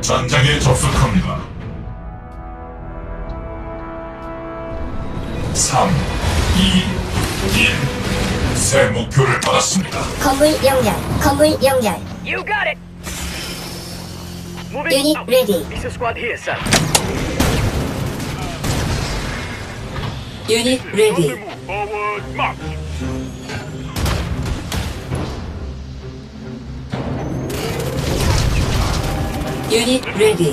전장에 접속합니다. 3, 2, 1. 새 목표를 받았습니다. 건물 연결, 건물 연결. You got it. Moving Unit out. ready. Missile squad here, sir. 유닛 레디. Forward march. 유닛 레디.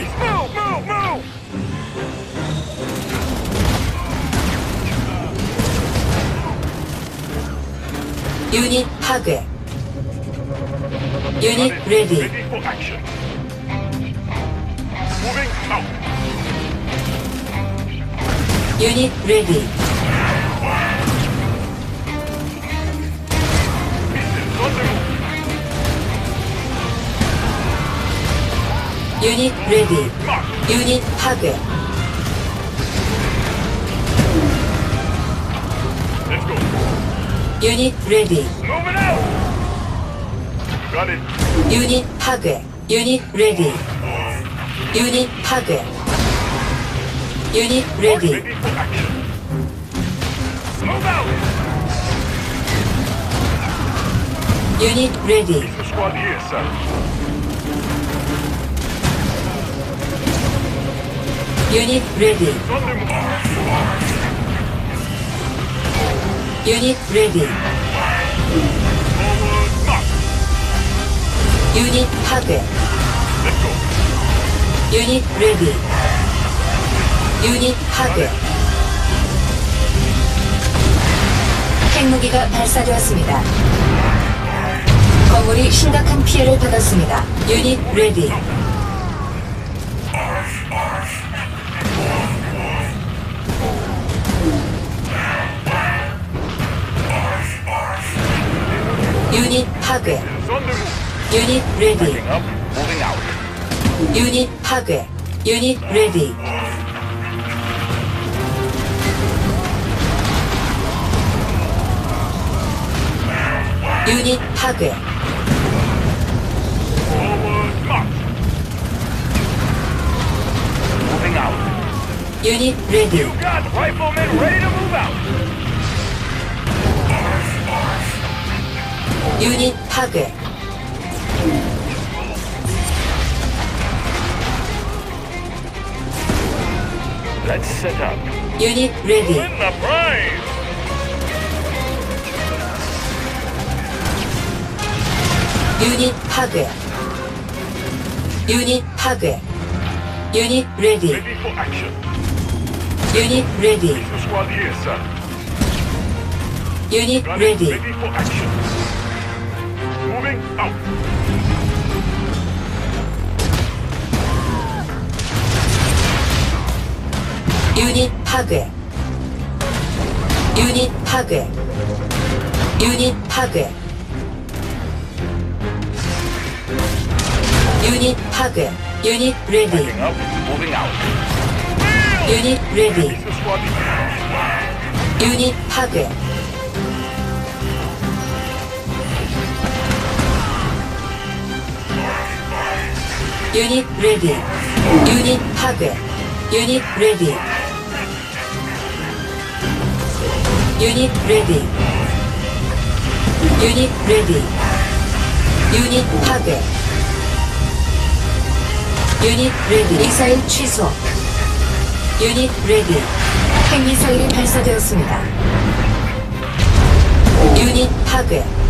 유닛 파괴. 유닛. 레디. 유닛 레디. 유닛 레디. 유닛 파괴. 유닛 레디. 유닛 파괴. 유닛 레디. 유닛 파괴. 유닛 레디. 유닛 레디. 유닛 레디. 유닛 레디. 유닛 파괴. 유닛 레디. 유닛 파괴. 핵무기가 발사되었습니다. 건물이 심각한 피해를 받았습니다. 유닛 레디. 유닛 파괴. 유닛 레디. 유닛 파괴. 유닛 레디. 유닛 파괴. 유닛 레디. 유닛 파괴. Let's set up. 유닛 레디. Win the prize. 유닛 파괴. 유닛 파괴. 유닛 레디. Ready for action. 유닛 레디. 유닛. 레디. Ready for action. Moving out. 유닛 파괴. 유닛 파괴. 유닛 파괴. 유닛 파괴. 유닛 레디. 유닛 레디. 유닛 파괴. 유닛 레디. 유닛 파괴. 유닛 레디. 유닛 레디. 유닛 레디. 유닛 파괴. 유닛 레디. 미사일 취소. 유닛 레디. 핵미사일이 발사되었습니다. 유닛 파괴.